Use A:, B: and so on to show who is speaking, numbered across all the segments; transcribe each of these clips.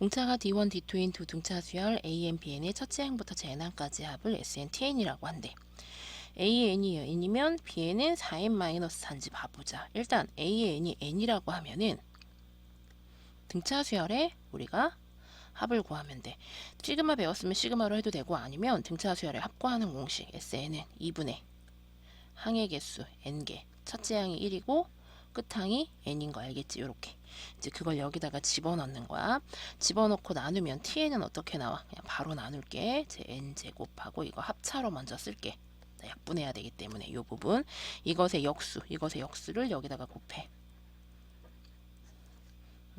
A: 공차가 D1, D2인 두 등차 수열 A, N, B, N의 첫째 항부터 제항까지 합을 S, N, T, N이라고 한대. A, N이 N이면 B, N은 4N-4인지 봐보자. 일단 A, N이 N이라고 하면은 등차 수열에 우리가 합을 구하면 돼. 시그마 배웠으면 시그마로 해도 되고 아니면 등차 수열에 합구하는 공식 SN은 2분의 항의 개수 n개 첫째 항이 1이고 끝항이 n인 거 알겠지? 요렇게 이제 그걸 여기다가 집어넣는 거야. 집어넣고 나누면 tn은 어떻게 나와? 그냥 바로 나눌게. 제 n 제곱하고 이거 합차로 먼저 쓸게. 나 약분해야 되기 때문에 이 부분 이것의 역수 이것의 역수를 여기다가 곱해.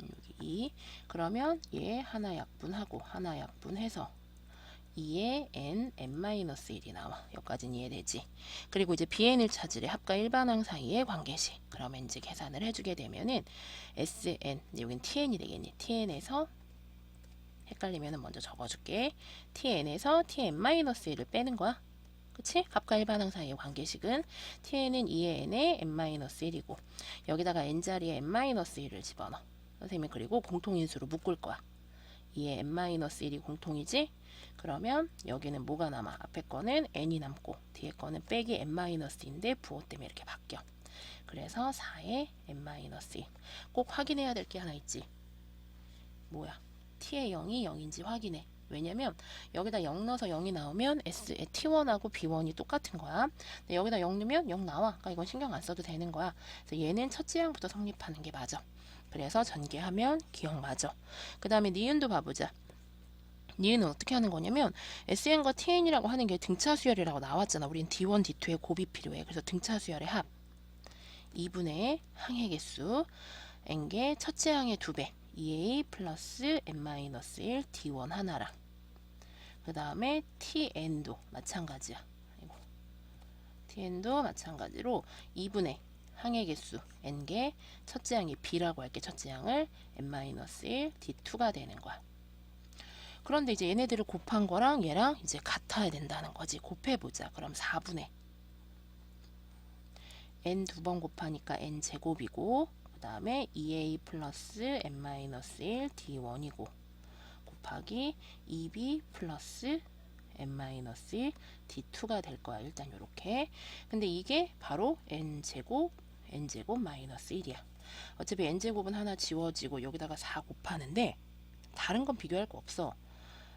A: 여기 2 그러면 얘 하나 약분하고 하나 약분해서 2에 n, n-1이 나와. 여기까지는 이해되지. 그리고 이제 bn을 찾으래. 합과 일반항 사이의 관계식. 그러면 이제 계산을 해주게 되면은 sn, 여긴 tn이 되겠니? tn에서 헷갈리면 먼저 적어줄게. tn에서 tn-1을 빼는 거야. 그치? 합과 일반항 사이의 관계식은 tn은 2의 n에 n-1이고 여기다가 n자리에 n-1을 집어넣어. 선생님이 그리고 공통인수로 묶을 거야. 2의 n-1이 공통이지? 그러면 여기는 뭐가 남아? 앞에 거는 n이 남고 뒤에 거는 빼기 n-인데 부호 때문에 이렇게 바뀌어. 그래서 4의 n-1. 꼭 확인해야 될 게 하나 있지. 뭐야? t의 0이 0인지 확인해. 왜냐면 여기다 0 넣어서 0이 나오면 S, T1하고 B1이 똑같은 거야. 근데 여기다 0 넣으면 0 나와. 그러니까 이건 신경 안 써도 되는 거야. 그래서 얘는 첫째 항부터 성립하는 게 맞아. 그래서 전개하면 기억 맞아. 그 다음에 니은도 봐보자. 니은은 어떻게 하는 거냐면 SN과 TN이라고 하는 게 등차 수열이라고 나왔잖아. 우린 D1, D2의 곱이 필요해. 그래서 등차 수열의 합 2분의 항의 개수 n개 첫째 항의 2배 2a 플러스 n-1 D1 하나랑 그 다음에 TN도 마찬가지야. 아이고. TN도 마찬가지로 2분의 항의 개수 n개 첫째 항이 b라고 할게 첫째 항을 n-1 D2가 되는 거야. 그런데 이제 얘네들을 곱한 거랑 얘랑 이제 같아야 된다는 거지. 곱해보자. 그럼 4분의 n 두 번 곱하니까 n 제곱이고 그 다음에 2a 플러스 n-1 d1이고 곱하기 2b 플러스 n-1 d2가 될 거야. 일단 요렇게. 근데 이게 바로 n 제곱 n 제곱 마이너스 1이야. 어차피 n 제곱은 하나 지워지고 여기다가 4 곱하는데 다른 건 비교할 거 없어.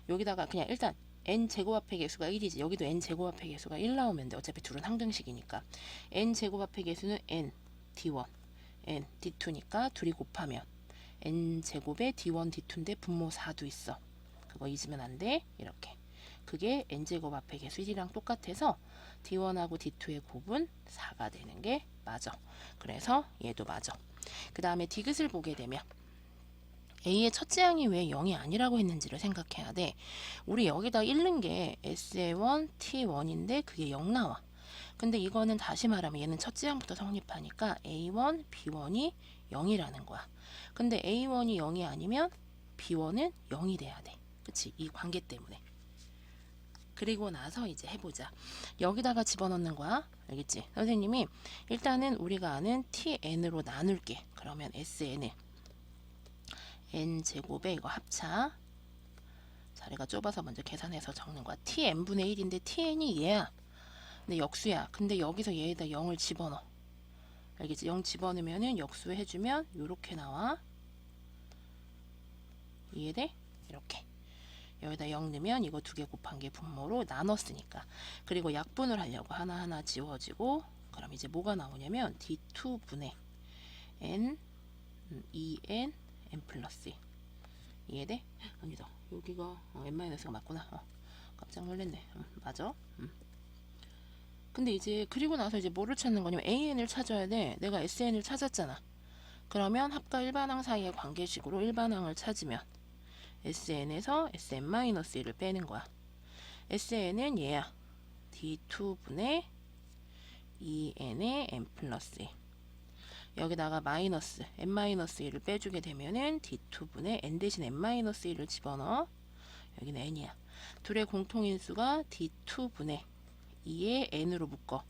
A: 여기다가 그냥 일단 n 제곱합의 개수가 1이지. 여기도 n 제곱합의 개수가 1 나오면 돼. 어차피 둘은 항등식이니까. n 제곱합의 개수는 n d1, n d2니까 둘이 곱하면 n 제곱에 d1, d2인데 분모 4도 있어. 그거 잊으면 안 돼. 이렇게. 그게 n 제곱합의 개수 1이랑 똑같아서 d1하고 d2의 곱은 4가 되는 게 맞아. 그래서 얘도 맞아. 그 다음에 디귿을 보게 되면 A의 첫째 항이 왜 0이 아니라고 했는지를 생각해야 돼. 우리 여기다 읽는 게 SA1, T1인데 그게 0 나와. 근데 이거는 다시 말하면 얘는 첫째 항부터 성립하니까 A1, B1이 0이라는 거야. 근데 A1이 0이 아니면 B1은 0이 돼야 돼. 그치? 이 관계 때문에. 그리고 나서 이제 해보자. 여기다가 집어넣는 거야. 알겠지? 선생님이 일단은 우리가 아는 TN으로 나눌게. 그러면 SN을 n 제곱에 이거 합차 자리가 좁아서 먼저 계산해서 적는 거야. tn분의 1인데 tn이 얘야. 근데 역수야. 근데 여기서 얘에다 0을 집어넣어. 알겠지? 0 집어넣으면은 역수 해주면 요렇게 나와. 이해돼? 이렇게. 여기다 0 넣으면 이거 두 개 곱한 게 분모로 나눴으니까. 그리고 약분을 하려고 하나하나 지워지고 그럼 이제 뭐가 나오냐면 d2분의 n 음, 2n n 플러스 이해돼? 아니다 여기가 어, n-가 맞구나 어, 깜짝 놀랐네 음, 맞아 음. 근데 이제 그리고 나서 이제 뭐를 찾는 거냐면 an을 찾아야 돼. 내가 sn을 찾았잖아. 그러면 합과 일반항 사이의 관계식으로 일반항을 찾으면 sn에서 sn-1을 빼는 거야. Sn은 얘야. D2분의 2n의 n 플러스 1 여기다가 마이너스 n-1을 빼주게 되면은 d2분의 n 대신 n-1을 집어넣어. 여기는 n이야. 둘의 공통인수가 d2분의 2의 n으로 묶어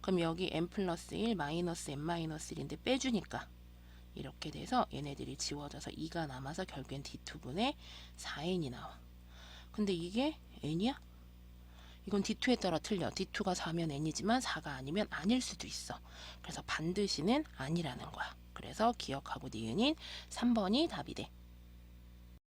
A: 그럼 여기 n 플러스 1 마이너스 n 마이너스 1인데 빼주니까 이렇게 돼서 얘네들이 지워져서 2가 남아서 결국엔 D2분의 4n이 나와. 근데 이게 n이야? 이건 D2에 따라 틀려. D2가 4면 n이지만 4가 아니면 아닐 수도 있어. 그래서 반드시는 아니라는 거야. 그래서 기억하고 니은인 3번이 답이 돼.